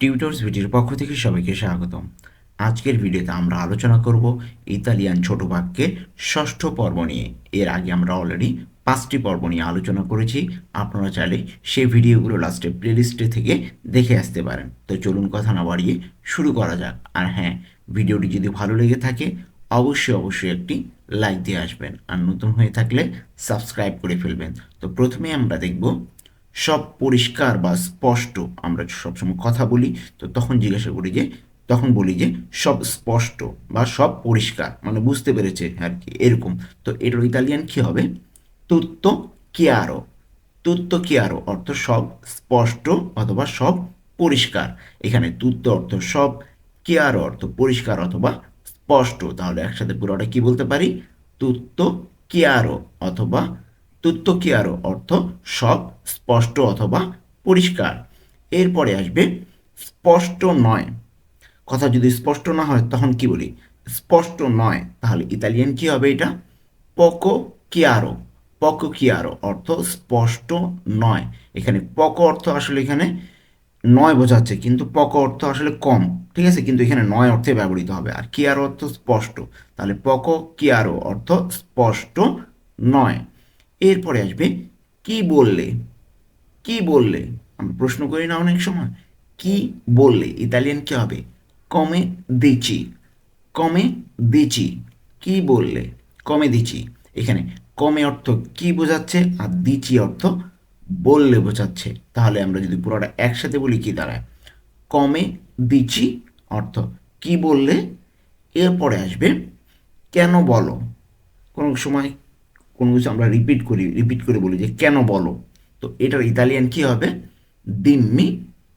Tutors ভিডিওর পক্ষ থেকে সবাইকে স্বাগতম। আজকের ভিডিওতে আমরা আলোচনা করব ইতালিয়ান ছোট বাক্যের ষষ্ঠ পর্ব নিয়ে। এর আগে আমরা অলরেডি পাঁচটি পর্ব নিয়ে আলোচনা করেছি। আপনারা চাইলে সেই ভিডিওগুলো লাস্টে প্লেলিস্টে থেকে দেখে আসতে পারেন। তো চলুন কথা না বাড়িয়ে শুরু করা যাক। আর হ্যাঁ ভিডিওটি যদি ভালো লেগে থাকে, অবশ্যই অবশ্যই একটি লাইক দিয়ে আসবেন। আর নতুন হয়ে থাকলে সাবস্ক্রাইব করে ফেলবেন। তো প্রথমে আমরা দেখব সব পরিষ্কার বা স্পষ্ট আমরা সবসময় কথা বলি, তো তখন জিজ্ঞাসা করি যে, তখন বলি যে সব স্পষ্ট বা সব পরিষ্কার মানে বুঝতে পেরেছে আর কি, এরকম। তো এটার ইতালিয়ান কি হবে? তুত্তো চিয়ারো তুত্তো চিয়ারো অর্থ সব স্পষ্ট অথবা সব পরিষ্কার। এখানে তুত্ত অর্থ সব চিয়ারো অর্থ পরিষ্কার অথবা স্পষ্ট। তাহলে একসাথে পুরোটা কি বলতে পারি? তুত্তো চিয়ারো অথবা তুত্ত চিয়ারো অর্থ? সব স্পষ্ট অথবা পরিষ্কার। এরপরে আসবে স্পষ্ট নয়। কথা যদি স্পষ্ট না হয়, তখন কি বলি? স্পষ্ট নয়। তাহলে ইতালিয়ান কি হবে এটা? পকো কিয়ারো পকো কিয়ারো অর্থ স্পষ্ট নয়। এখানে পকো অর্থ আসলে এখানে নয় বোঝাচ্ছে, কিন্তু পক অর্থ আসলে কম। ঠিক আছে? কিন্তু এখানে নয় অর্থে ব্যবহৃত হবে। আর কি কিয়ারো অর্থ স্পষ্ট? তাহলে পক কিয়ারো অর্থ স্পষ্ট নয়। এরপরে আসবে, কি বললে? কি বললে? আমরা প্রশ্ন করি না অনেক সময়, কি বললে? ইতালিয়ান কি হবে? কমে দিচি কমে দিচি, কি বললে? কমে দিচি, এখানে কমে অর্থ কি বোঝাচ্ছে আর দিচি অর্থ বললে বোঝাচ্ছে। তাহলে আমরা যদি পুরোটা একসাথে বলি কি দাঁড়ায়? কমে দিচি অর্থ কি বললে? এরপরে আসবে, কেন বলো? কোনো সময় কোনো কিছু আমরা রিপিট করি রিপিট করে বলি যে, কেন বলো? তো এটার ইতালিয়ান কি হবে? দিম্মি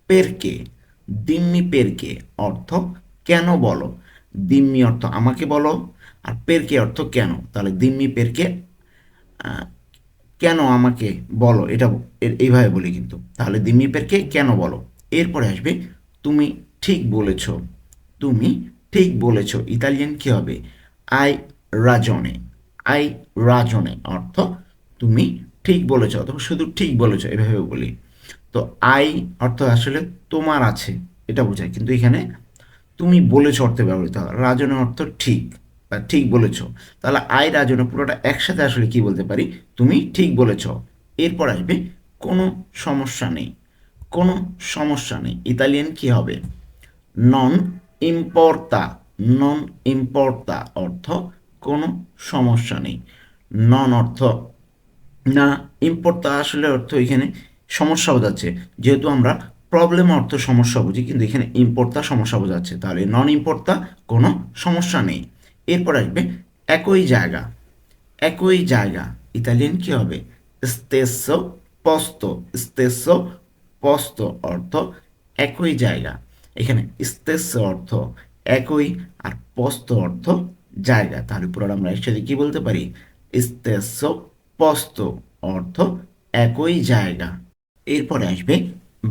পেরকে দিম্মি পেরকে অর্থ, কেন বলো? দিম্মি অর্থ, আমাকে বলো। আর পেরকে অর্থ, কেন? তাহলে দিম্মি পেরকে কেন আমাকে বলো? এটা এইভাবে বলি কিন্তু। তাহলে দিম্মি পেরকে কেন বলো? এরপরে আসবে, তুমি ঠিক বলেছ। তুমি ঠিক বলেছ। ইতালিয়ান কি হবে? আই রাজনে। আই রাজনে, অর্থ তুমি ঠিক বলেছ অথবা শুধু ঠিক বলেছ, এভাবে বলি। তো আই অর্থ আসলে তোমার আছে, এটা বোঝায়। কিন্তু এখানে তুমি বলেছ অর্থে ব্যবহৃত হয়। রাজনে অর্থ ঠিক বা ঠিক বলেছ। তাহলে আই, রাজনে পুরোটা একসাথে আসলে কি বলতে পারি? তুমি ঠিক বলেছ। এরপর আসবে কোনো সমস্যা নেই। কোনো সমস্যা নেই। ইতালিয়ান কি হবে? নন ইম্পর্তা নন ইম্পর্তা অর্থ কোনো সমস্যা নেই। নন অর্থ। না ইম্পর্তা আসলে অর্থ এখানে সমস্যা বোঝাচ্ছে। যেহেতু আমরা প্রবলেম অর্থ সমস্যা বুঝি, কিন্তু এখানে ইম্পর্তা সমস্যা বোঝাচ্ছে। তাহলে নন ইম্পর্তা কোনো সমস্যা নেই। এরপর আসবে একই জায়গা। একই জায়গা। ইতালিয়ান কি হবে? স্তেসো পস্ত স্তেসো পস্ত অর্থ একই জায়গা। এখানে স্তেসো অর্থ একই আর পস্ত অর্থ জায়গা। তাহলে পুরো আমরা একসাথে কি বলতে পারি? স্তেসো পস্ত অর্থ একই জায়গা। এরপরে আসবে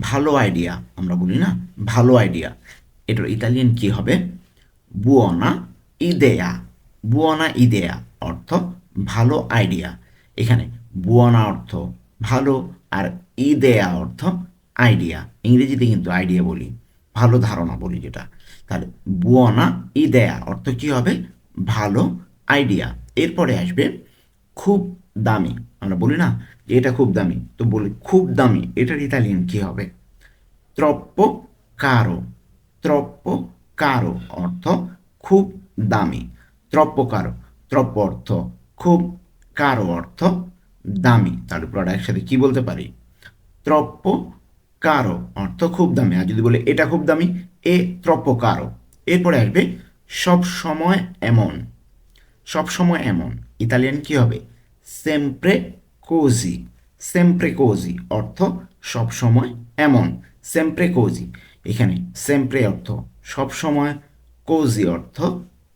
ভালো আইডিয়া আমরা বলি না, ভালো আইডিয়া এটার ইতালিয়ান কি হবে? বুয়না ইদেয়া। বুয়না ইদেয়া অর্থ ভালো আইডিয়া এখানে বুয়না অর্থ ভালো আর ইদেয়া অর্থ আইডিয়া ইংরেজিতে কিন্তু আইডিয়া বলি, ভালো ধারণা বলি যেটা। তাহলে বুয়না ইদেয়া অর্থ কি হবে? ভালো আইডিয়া এরপরে আসবে খুব দামি। আমরা বলি না এটা খুব দামি, তো বলি খুব দামি, এটার ইতালিয়ান কি হবে? ত্রপ্প কারও ত্রপ্প caro অর্থ খুব দামি। Troppo কারও troppo অর্থ খুব কারও অর্থ দামি। তাহলে পুরোটা একসাথে কী বলতে পারি? ত্রপ্প কারও অর্থ খুব দামি। আর যদি বলে এটা খুব দামি, এ troppo কারও এরপরে আসবে সব সময় এমন। সব সময় এমন। ইতালিয়ান কি হবে? সেম্প্রে কোজি সেম্প্রে কোজি অর্থ সব সময় এমন। সেম্প্রে কোজি এখানে সেম্প্রে অর্থ সব সময় কোজি অর্থ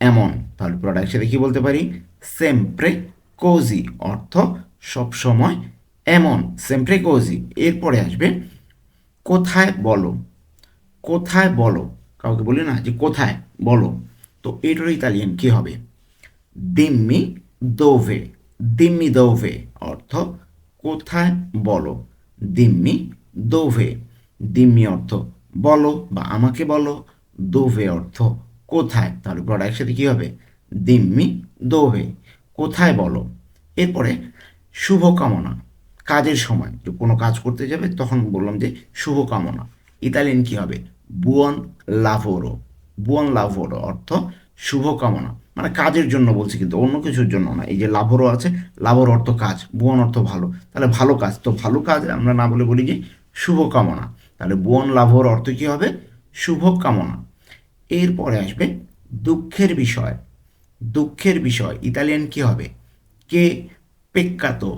এমন। তাহলে পুরোটা একসাথে কি বলতে পারি? সেম্প্রে কোজি অর্থ সব সময় এমন। সেম্প্রে কোজি এরপরে আসবে কোথায় বলো? কোথায় বলো? কাউকে বলি না যে কোথায় বলো। তো এটার ইতালিয়ান কি হবে? দিম্মি দোভে। দিম্মি দোভে অর্থ কোথায় বলো? দিম্মি দোভে। দিম্মি অর্থ বলো বা আমাকে বলো। দোভে অর্থ কোথায়? তাহলে পুরোটা একসাথে কী হবে? দিম্মি দোভে। কোথায় বলো? এরপরে শুভকামনা, কাজের সময়। যে কোনো কাজ করতে যাবে, তখন বললাম যে শুভকামনা। ইতালিয়ান কী হবে? বুয়ন লাভোরো। বুয়ন লাভোরো অর্থ শুভকামনা। মানে কাজের জন্য বলছি কিন্তু, অন্য কিছুর জন্য না। এই যে লাভরও আছে, লাভর অর্থ কাজ বুয়ন অর্থ ভালো। তাহলে ভালো কাজ, তো ভালো কাজ আমরা না বলে বলি যে শুভকামনা। তাহলে বুয়ন লাভর অর্থ কী হবে? শুভকামনা। এরপরে আসবে দুঃখের বিষয়। দুঃখের বিষয়, ইতালিয়ান কি হবে? কে পেক্কাত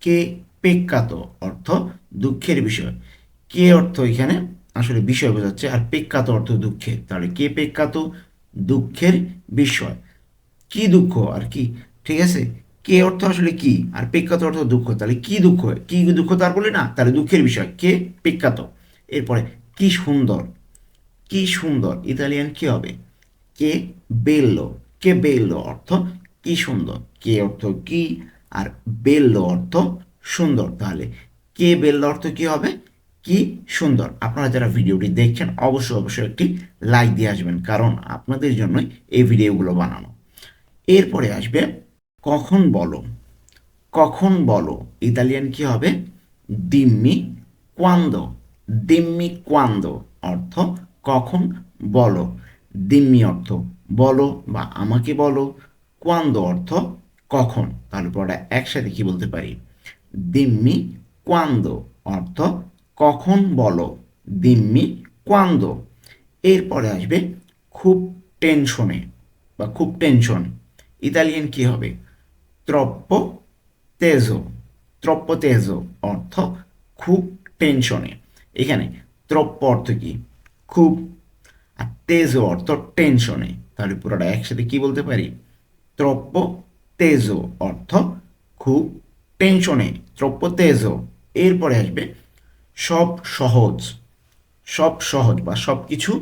কে পেক্কাত অর্থ দুঃখের বিষয়। কে অর্থ এখানে? আসলে বিষয় বোঝাচ্ছে, আর পেক্কাত অর্থ দুঃখের। তাহলে কে পেক্কাত? দুঃখের বিষয়। কি দুঃখ আর কি? ঠিক আছে? কে অর্থ আসলে কি? আর পেক্কাত অর্থ দুঃখ। তাহলে কি দুঃখ? কি দুঃখ তার বলি না? তাহলে দুঃখের বিষয়। কে পেক্কাত? এরপরে, কি সুন্দর? কি সুন্দর? ইতালিয়ান কি হবে? কে বেল্লো। কে বেল্লো অর্থ কি সুন্দর? কে অর্থ কি? আর বেল্লো অর্থ সুন্দর। তাহলে কে বেল্লো অর্থ কি হবে? কি সুন্দর। আপনারা যারা ভিডিওটি দেখছেন, অবশ্যই অবশ্যই একটি লাইক দিয়ে আসবেন, কারণ আপনাদের জন্যই এই ভিডিওগুলো বানানো। এরপরে আসবে, কখন বলো? কখন বলো? ইতালিয়ান কি হবে? দিম্মি কোয়ান্দো দিম্মি কোয়ান্দো অর্থ কখন বলো। দিম্মি অর্থ বলো বা আমাকে বলো। কোয়ান্দো অর্থ কখন। তাহলে পরে একসাথে কি বলতে পারি? দিম্মি কোয়ান্দো অর্থ কখন বলো? দিম্মি কোয়ান্দো এরপরে আসবে খুব টেনশনে বা খুব টেনশন। ইতালিয়ান কি হবে? ত্রপ্প তেজো। ত্রপ্প তেজো অর্থ খুব টেনশনে। এখানে ত্রপ্প অর্থ কি? খুব। আর তেজো অর্থ টেনশনে। তাহলে পুরোটা একসাথে কি বলতে পারি? ত্রপ্প তেজো অর্থ খুব টেনশনে। ত্রপ্প তেজো। এরপরে আসবে সব সহজ সব সহজ বা সব কিছু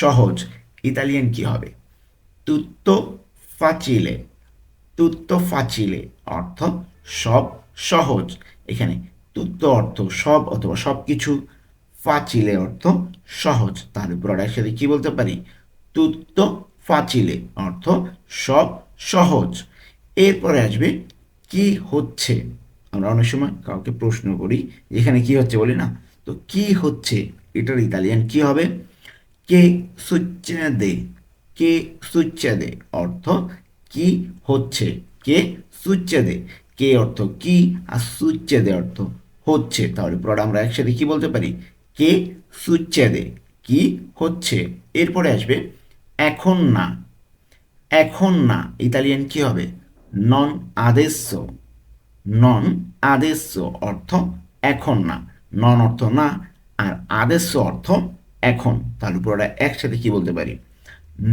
সহজ। ইতালিয়ান কি হবে? তুত্তো ফাচিলে। তুত্তো ফাচিলে অর্থ সব সহজ। এখানে তুত্ত অর্থ সব অথবা সব কিছু, ফাচিলে অর্থ সহজ। তাহলে পুরোটা একসাথে কি বলতে পারি? তুত্ত ফাচিলে অর্থ সব সহজ। এরপরে আসবে কি হচ্ছে? আমরা অনেক সময় কাউকে প্রশ্ন করি যেখানে কি হচ্ছে? বলি, না, তো কি হচ্ছে? এটার ইতালিয়ান কি হবে? কে দে। কে দে। অর্থ কি হচ্ছে? কে দে। কে অর্থ কি? আর দে অর্থ হচ্ছে। তাহলে পুরোটা আমরা একসাথে কি বলতে পারি? কে দে। কি হচ্ছে? এরপরে আসবে, এখন না। এখন না। ইতালিয়ান কি হবে? নন আদেশ নন আদেশ অর্থ এখন না। নন অর্থ না, আর আদেশ অর্থ এখন। তাহলে পুরোটা একসাথে কি বলতে পারি?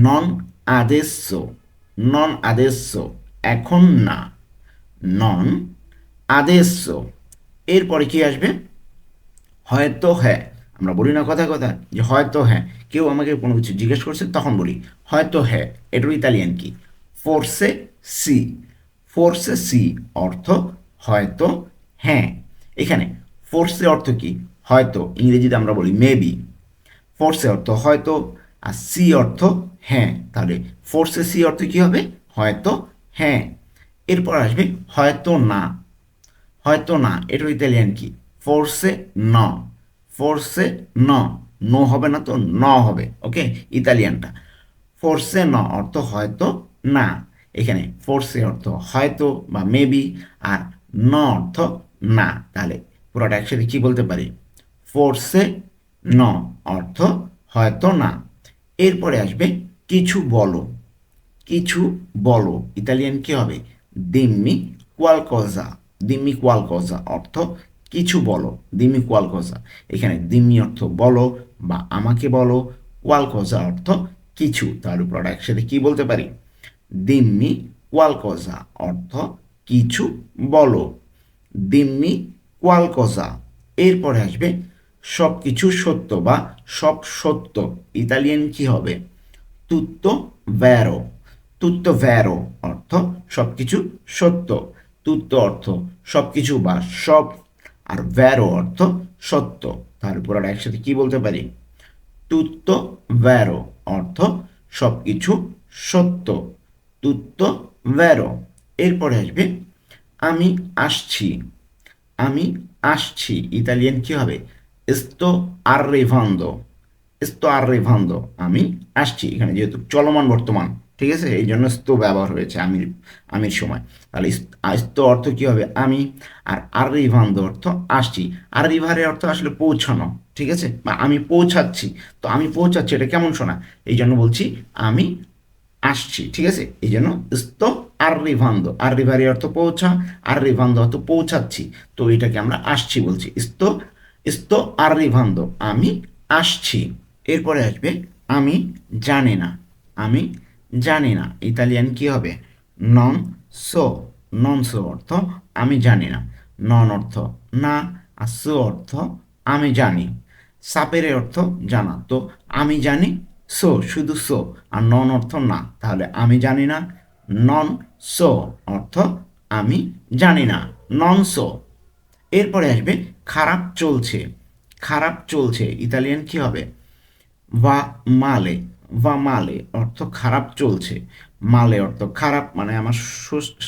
নন আদেশ নন আদেশ এখন না। নন আদেশ এরপরে কি আসবে? হয়তো হ্যাঁ। আমরা বলি না কথা কথা, যে হয়তো হ্যাঁ। কেউ আমাকে কোনো কিছু জিজ্ঞেস করছে, তখন বলি, হয়তো হ্যাঁ। এটার ইতালিয়ান কি? ফোর্সে সি ফোর্সে সি অর্থ হয়তো হ্যাঁ। এখানে ফোর্সের অর্থ কি? হয়তো, ইংরেজিতে আমরা বলি মেবি ফোর্সের অর্থ হয়তো আর সি অর্থ হ্যাঁ। তাহলে ফোর্সে সি অর্থ কি হবে? হয়তো হ্যাঁ। এরপর আসবে হয়তো না। হয়তো না এটা ইতালিয়ান কি? ফোর্সে ন ফোর্সে ন নো হবে না তো ন হবে ওকে ইতালিয়ানটা। ফোর্সে ন অর্থ হয়তো না। এখানে ফোর্সে অর্থ হয়তো বা মেবি আর ন অর্থ না, তাহলে পুরোটা একসাথে কী বলতে পারি? ফোর্সে ন, অর্থ হয়তো না। এরপরে আসবে কিছু বলো। কিছু বলো, ইতালিয়ান কি হবে? দিম্মি কোয়ালকজা। দিম্মি কোয়ালকজা, অর্থ কিছু বলো। দিম্মি কোয়ালকজা, এখানে দিম্মি অর্থ বলো বা আমাকে বলো। কোয়ালকজা অর্থ কিছু তার উপর একসাথে কি বলতে পারি? দিম্মি কোয়ালকজা, অর্থ কিছু বলো। দিম্মি কোয়ালকজা এরপরে আসবে সব কিছু সত্য বা সব সত্য। ইতালিয়ান কি হবে? তুত্ত ভ্যারো তুত্ত ভ্যারো অর্থ সব কিছু সত্য। তুত্ত অর্থ সব কিছু বা সব। আর ভ্যারো অর্থ সত্য। তার উপর আর একসাথে কি বলতে পারি? তুত্তো ভ্যারো অর্থ সব কিছু সত্য। তুত্তো ভ্যারো এরপরে আসবে, আমি আসছি আমি আসছি। ইতালিয়ান কি হবে? এস্তো আর্রেভান্দো এস্তো আর্রেভান্দো আমি আসছি। এখানে যেহেতু চলমান বর্তমান, ঠিক আছে? এই জন্য স্তো ব্যবহার হয়েছে আমির আমির সময়। তাহলে স্তো অর্থ কি হবে? আমি আর আর্রিভান্দো অর্থ আসছি। আর রিভারের অর্থ আসলে পৌঁছানো, ঠিক আছে? বা আমি পৌঁছাচ্ছি। তো আমি পৌঁছাচ্ছি, এটা কেমন শোনা? এই জন্য বলছি, আমি আসছি, ঠিক আছে? এই জন্য স্তো আর রিভারি অর্থ পৌঁছা রিভান্দ অর্থ পৌঁছাচ্ছি তো এটাকে আমরা আসছি বলছি স্তো স্তো আর রিভান্দ আমি আসছি এরপরে আসবে আমি জানি না আমি জানি না ইতালিয়ান কি হবে নন সো নন সো অর্থ আমি জানি না নন অর্থ না আর সো অর্থ আমি জানি সাপের অর্থ জানা তো আমি জানি সো শুধু সো আর নন অর্থ না তাহলে আমি জানি না নন সো অর্থ আমি জানি না, নন সো। এরপরে আসবে খারাপ চলছে। খারাপ চলছে, ইতালিয়ান কি হবে? ভা মালে ভা মালে অর্থ খারাপ চলছে। মালে অর্থ খারাপ মানে আমার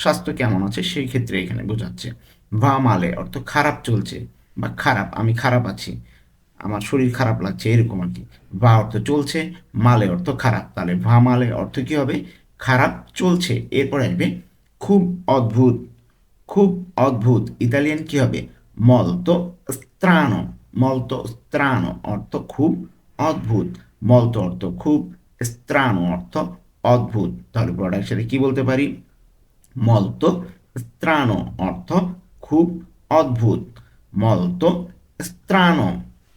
স্বাস্থ্য কেমন আছে সেই ক্ষেত্রে এখানে বোঝাচ্ছে। ভা মালে অর্থ খারাপ চলছে বা খারাপ, আমি খারাপ আছি, আমার শরীর খারাপ লাগছে, এরকম আর কি। ভা অর্থ চলছে, মালে অর্থ খারাপ। তাহলে ভা মালে অর্থ কি হবে? খারাপ চলছে, এরপর আসবে খুব অদ্ভুত খুব অদ্ভুত, ইতালিয়ান কি হবে? মলতো স্ত্রানো মলতো স্ত্রানো অর্থ খুব অদ্ভুত, মলতো অর্থ খুব স্ত্রানো অর্থ অদ্ভুত, তাহলে প্রোডাক্ট সাথে কি বলতে পারি? মলতো স্ত্রানো অর্থ খুব অদ্ভুত, মলতো স্ত্রানো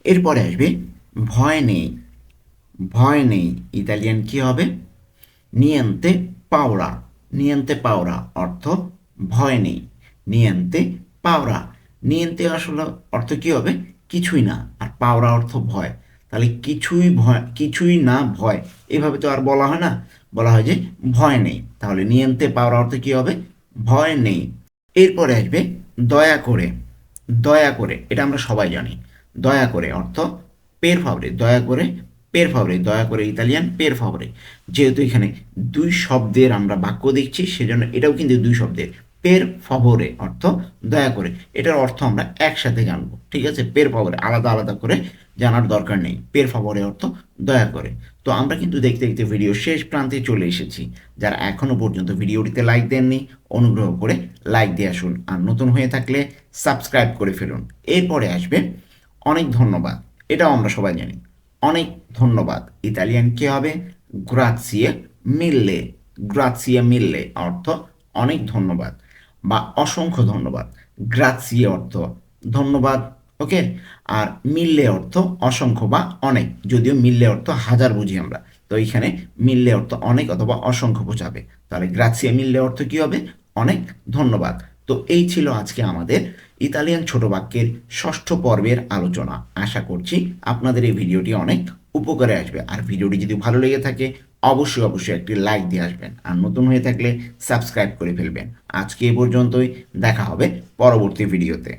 এরপরে আসবে ভয় নেই ভয় নেই, ইতালিয়ান কি হবে? নিয়ন্তে পাওরা। নিয়ন্তে পাওরা অর্থ ভয় নেই। নিয়ন্তে পাওরা। নিয়ন্তে আসলে অর্থ কি হবে? কিছুই না। আর পাওরা অর্থ ভয়। তাহলে কিছুই ভয়, কিছুই না ভয়। এভাবে তো আর বলা হয় না। বলা হয় যে ভয় নেই। তাহলে নিয়ন্তে পাওরা অর্থ কি হবে? ভয় নেই। এরপরে আসবে দয়া করে। দয়া করে। এটা আমরা সবাই জানি। দয়া করে অর্থ পের ফাবরে দয়া করে পের ফাবরে দয়া করে ইতালিয়ান পের ফাবরে যেহেতু এখানে দুই শব্দের আমরা বাক্য দেখছি, সেজন্য এটাও কিন্তু দুই শব্দের। পের ফভরে অর্থ দয়া করে। এটার অর্থ আমরা একসাথে জানব, ঠিক আছে? পের ফভরে আলাদা আলাদা করে জানার দরকার নেই। পের ফভরে অর্থ দয়া করে। তো আমরা কিন্তু দেখতে দেখতে ভিডিও শেষ প্রান্তে চলে এসেছি। যারা এখনও পর্যন্ত ভিডিওটিতে লাইক দেননি, অনুগ্রহ করে লাইক দিয়ে আসুন। আর নতুন হয়ে থাকলে সাবস্ক্রাইব করে ফেলুন। এরপরে আসবে অনেক ধন্যবাদ। এটাও আমরা সবাই জানি। অনেক ধন্যবাদ। ইতালিয়ান কি হবে? গ্রাসিয়ে মিললে গ্রাসিয়ে মিললে অর্থ অনেক ধন্যবাদ বা অসংখ্য ধন্যবাদ। গ্রাসিয়ে অর্থ ধন্যবাদ, ওকে? আর মিললে অর্থ অসংখ্য বা অনেক, যদিও মিললে অর্থ হাজার বুঝি আমরা। তো এইখানে মিললে অর্থ অনেক অথবা অসংখ্য বোঝাবে। তাহলে গ্রাসিয়ে মিললে অর্থ কি হবে? অনেক ধন্যবাদ। তো এই ছিল আজকে আমাদের ইতালিয়ান ছোট বাক্যের ষষ্ঠ পর্বের আলোচনা। আশা করছি আপনাদের এই ভিডিওটি অনেক উপকারে আসবে। আর ভিডিওটি যদি ভালো লেগে থাকে, অবশ্যই অবশ্যই একটি লাইক দিয়ে আসবেন। আর নতুন হয়ে থাকলে সাবস্ক্রাইব করে ফেলবেন। আজকে এ পর্যন্তই। দেখা হবে পরবর্তী ভিডিওতে।